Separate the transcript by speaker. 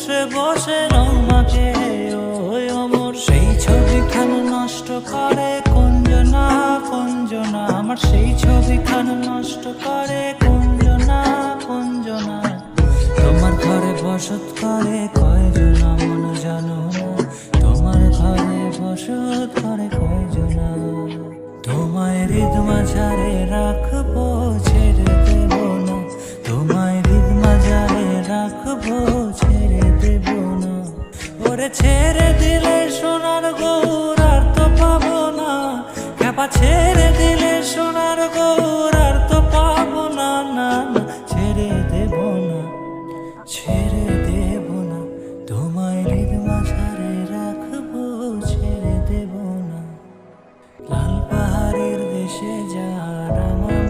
Speaker 1: বসে বসে রমাকে ওই অমর। সেই ছবি খান নষ্ট করে কুঞ্জনা কুঞ্জনা। আমার সেই ছবি খান নষ্ট করে কুঞ্জনা কুঞ্জনা। তোমার ঘরে বসত করে কয়জনা মন জানো? তোমার ঘরে বসত করে কয়জনা? তোমায় রিদ মাঝারে রাখব, ছেড়ে দেব না। তোমায় হৃদ মাঝারে রাখব ছেড়ে দিলে সোনার গৌর আর তো পাবো না। খেপা ছেড়ে দিলে সোনার গৌর আর তো পাবো না না। ছেড়ে দেব না, ছেড়ে